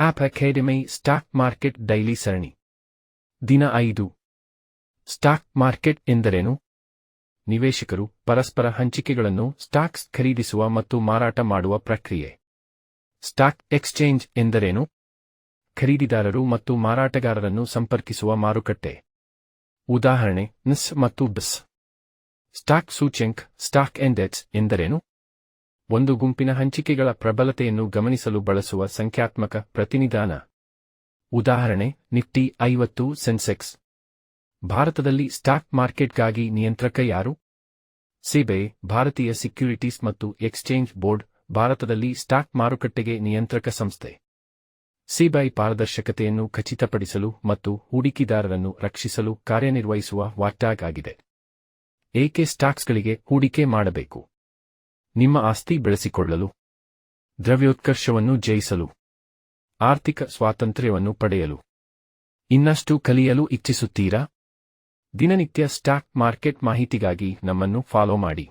App academy stock market daily ಸರಣಿ. ದಿನ ಐದು. ಸ್ಟಾಕ್ ಮಾರ್ಕೆಟ್ ಎಂದರೇನು? ನಿವೇಶಕರು ಪರಸ್ಪರ ಹಂಚಿಕೆಗಳನ್ನು ಸ್ಟಾಕ್ಸ್ ಖರೀದಿಸುವ ಮತ್ತು ಮಾರಾಟ ಮಾಡುವ ಪ್ರಕ್ರಿಯೆ. ಸ್ಟಾಕ್ ಎಕ್ಸ್ಚೇಂಜ್ ಎಂದರೇನು? ಖರೀದಿದಾರರು ಮತ್ತು ಮಾರಾಟಗಾರರನ್ನು ಸಂಪರ್ಕಿಸುವ ಮಾರುಕಟ್ಟೆ. ಉದಾಹರಣೆ, ನಿಸ್ ಮತ್ತು ಬಿಸ್. ಸ್ಟಾಕ್ ಸೂಚ್ಯಂಕ್, ಸ್ಟಾಕ್ ಎಂಡೆಟ್ಸ್ ಎಂದರೇನು? ಒಂದು ಗುಂಪಿನ ಹಂಚಿಕೆಗಳ ಪ್ರಬಲತೆಯನ್ನು ಗಮನಿಸಲು ಬಳಸುವ ಸಂಖ್ಯಾತ್ಮಕ ಪ್ರತಿನಿಧಾನ. ಉದಾಹರಣೆ, ನಿಫ್ಟಿ ಐವತ್ತು ಸೆನ್ಸೆಕ್ಸ್. ಭಾರತದಲ್ಲಿ ಸ್ಟಾಕ್ ಮಾರ್ಕೆಟ್ಗಾಗಿ ನಿಯಂತ್ರಕ ಯಾರು? ಸಿಬೆ, ಭಾರತೀಯ ಸೆಕ್ಯುರಿಟೀಸ್ ಮತ್ತು ಎಕ್ಸ್ಚೇಂಜ್ ಬೋರ್ಡ್, ಭಾರತದಲ್ಲಿ ಸ್ಟಾಕ್ ಮಾರುಕಟ್ಟೆಗೆ ನಿಯಂತ್ರಕ ಸಂಸ್ಥೆ. ಸಿಬಿಐ ಪಾರದರ್ಶಕತೆಯನ್ನು ಖಚಿತಪಡಿಸಲು ಮತ್ತು ಹೂಡಿಕೆದಾರರನ್ನು ರಕ್ಷಿಸಲು ಕಾರ್ಯನಿರ್ವಹಿಸುವ ವಾಟ್ಯಾಗ್ ಆಗಿದೆ. ಏಕೆ ಸ್ಟಾಕ್ಸ್ಗಳಿಗೆ ಹೂಡಿಕೆ ಮಾಡಬೇಕು? ನಿಮ್ಮ ಆಸ್ತಿ ಬೆಳೆಸಿಕೊಳ್ಳಲು, ದ್ರವ್ಯೋತ್ಕರ್ಷವನ್ನು ಜಯಿಸಲು, ಆರ್ಥಿಕ ಸ್ವಾತಂತ್ರ್ಯವನ್ನು ಪಡೆಯಲು. ಇನ್ನಷ್ಟು ಕಲಿಯಲು ಇಚ್ಛಿಸುತ್ತೀರಾ? ದಿನನಿತ್ಯ ಸ್ಟಾಕ್ ಮಾರ್ಕೆಟ್ ಮಾಹಿತಿಗಾಗಿ ನಮ್ಮನ್ನು ಫಾಲೋ ಮಾಡಿ.